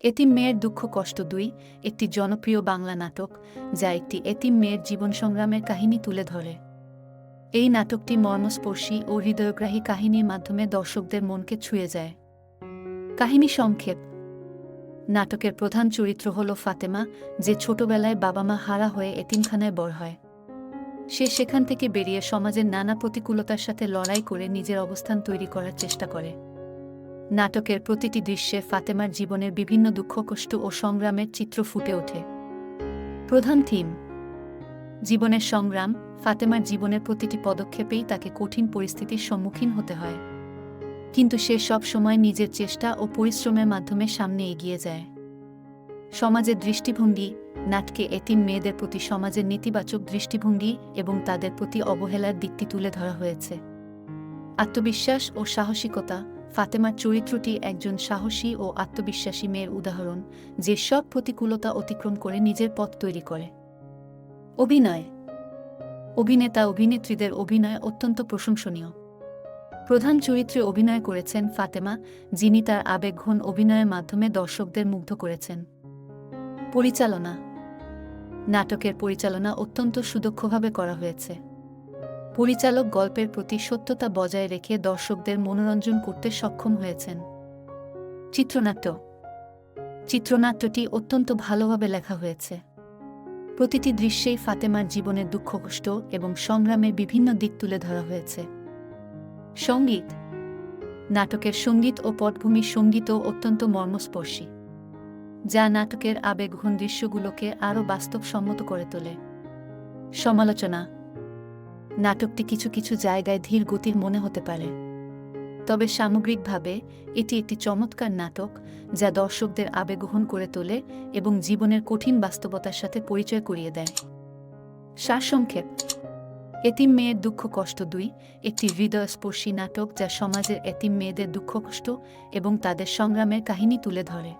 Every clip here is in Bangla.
এতিম মেয়ের দুঃখ কষ্ট দুই, একটি জনপ্রিয় বাংলা নাটক যা একটি এতিম মেয়ের জীবন সংগ্রামের কাহিনী তুলে ধরে। এই নাটকটি মর্মস্পর্শী ও হৃদয়গ্রাহী কাহিনীর মাধ্যমে দর্শকদের মনকে ছুঁয়ে যায়। কাহিনী সংক্ষেপ। নাটকের প্রধান চরিত্র হল ফাতেমা, যে ছোটবেলায় বাবা মা হারা হয়ে এতিমখানায় বড় হয়। সে সেখান থেকে বেরিয়ে সমাজের নানা প্রতিকূলতার সাথে লড়াই করে নিজের অবস্থান তৈরি করার চেষ্টা করে। নাটকের প্রতিটি দৃশ্যে ফাতেমার জীবনের বিভিন্ন দুঃখ, কষ্ট ও সংগ্রামের চিত্র ফুটে ওঠে। প্রধান থিম, জীবনের সংগ্রাম, ফাতেমার জীবনের প্রতিটি পদক্ষেপেই তাকে কঠিন পরিস্থিতির সম্মুখীন হতে হয়। কিন্তু সে সব সময় নিজের চেষ্টা ও পরিশ্রমের মাধ্যমে সামনে এগিয়ে যায়। সমাজের দৃষ্টিভঙ্গি, নাটকে এতিম মেয়েদের প্রতি সমাজের নেতিবাচক দৃষ্টিভঙ্গি এবং তাদের প্রতি অবহেলার দিকটি তুলে ধরা হয়েছে। আত্মবিশ্বাস ও সাহসিকতা ফাতেমার চরিত্রটি একজন সাহসী ও আত্মবিশ্বাসী মেয়ের উদাহরণ, যে সব প্রতিকূলতা অতিক্রম করে নিজের পথ তৈরি করে। অভিনয়। অভিনেতা অভিনেত্রীদের অভিনয় অত্যন্ত প্রশংসনীয়। প্রধান চরিত্রে অভিনয় করেছেন ফাতেমা, যিনি তার আবেগঘন অভিনয়ের মাধ্যমে দর্শকদের মুগ্ধ করেছেন। পরিচালনা। নাটকের পরিচালনা অত্যন্ত সুদক্ষভাবে করা হয়েছে। পরিচালক গল্পের প্রতি সত্যতা বজায় রেখে দর্শকদের মনোরঞ্জন করতে সক্ষম হয়েছেন। চিত্রনাট্য। চিত্রনাট্যটি অত্যন্ত ভালোভাবে লেখা হয়েছে। প্রতিটি দৃশ্যেই ফাতেমার জীবনের দুঃখ কষ্ট এবং সংগ্রামের বিভিন্ন দিক তুলে ধরা হয়েছে। সংগীত। নাটকের সংগীত ও পটভূমির সঙ্গীতও অত্যন্ত মর্মস্পর্শী, যা নাটকের আবেগঘন দৃশ্যগুলোকে আরও বাস্তবসম্মত করে তোলে। সমালোচনা। নাটকটি কিছু কিছু জায়গায় ধীর গতির মনে হতে পারে। তবে সামগ্রিকভাবে, এটি একটি চমৎকার নাটক যা দর্শকদের আবেগগ্রহণ করে তোলে এবং জীবনের কঠিন বাস্তবতার সাথে পরিচয় করিয়ে দেয়। সারসংক্ষেপ, এতিম মেয়ের দুঃখ কষ্ট দুই, একটি হৃদয়স্পর্শী নাটক যা সমাজের এতিম মেয়েদের দুঃখ কষ্ট এবং তাদের সংগ্রামের কাহিনী তুলে ধরে।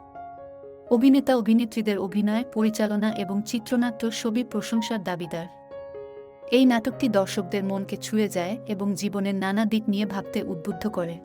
অভিনেতা অভিনেত্রীদের অভিনয়, পরিচালনা এবং চিত্রনাট্য সবই প্রশংসার দাবিদার। এই নাটকটি দর্শকদের মনকে ছুঁয়ে যায় এবং জীবনের নানা দিক নিয়ে ভাবতে উদ্বুদ্ধ করে।